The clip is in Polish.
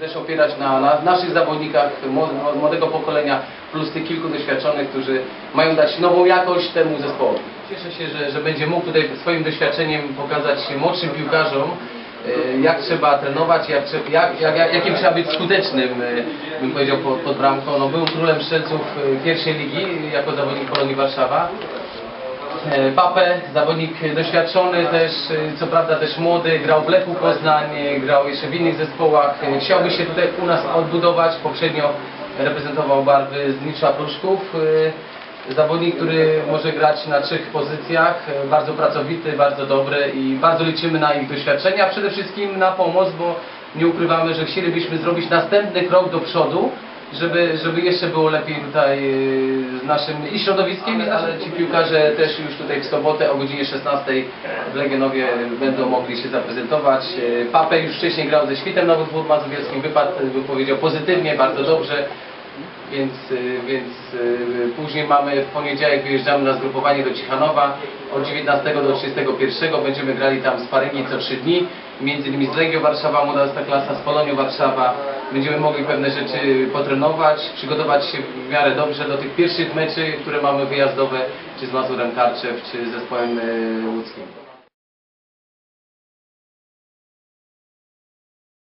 Też opierać na, na naszych zawodnikach młod- młodego pokolenia plus tych kilku doświadczonych, którzy mają dać nową jakość temu zespołowi. Cieszę się, że, że będzie mógł tutaj swoim doświadczeniem pokazać młodszym piłkarzom, e, jak trzeba trenować, jak, jak, jak, jakim trzeba być skutecznym, e, bym powiedział, pod, pod bramką. No, był królem strzelców e, pierwszej ligi jako zawodnik Polonii Warszawa. E, Papę, zawodnik doświadczony też, e, co prawda też młody, grał w Lechu Poznań, e, grał jeszcze w innych zespołach. Chciałby się tutaj u nas odbudować, poprzednio reprezentował barwy Znicza Pruszków. Zawodnik, który może grać na trzech pozycjach, bardzo pracowity, bardzo dobry i bardzo liczymy na ich doświadczenia, przede wszystkim na pomoc, bo nie ukrywamy, że chcielibyśmy zrobić następny krok do przodu, żeby, żeby jeszcze było lepiej tutaj e, z naszym i środowiskiem, ale ci piłkarze też już tutaj w sobotę o godzinie 16 w Legionowie będą mogli się zaprezentować. E, Papę już wcześniej grał ze Świtem Nowy Dwór Mazowieckim, wypadł, bym powiedział, pozytywnie, bardzo dobrze. Więc, y, więc y, później mamy w poniedziałek wyjeżdżamy na zgrupowanie do Cichanowa. Od 19 do 31 będziemy grali tam sparingi co 3 dni. Między innymi z Legią Warszawa, Młoda Klasa, z Polonią Warszawa. Będziemy mogli pewne rzeczy potrenować, przygotować się w miarę dobrze do tych pierwszych meczy, które mamy wyjazdowe czy z Mazurem Karczew, czy z zespołem y, łódzkim.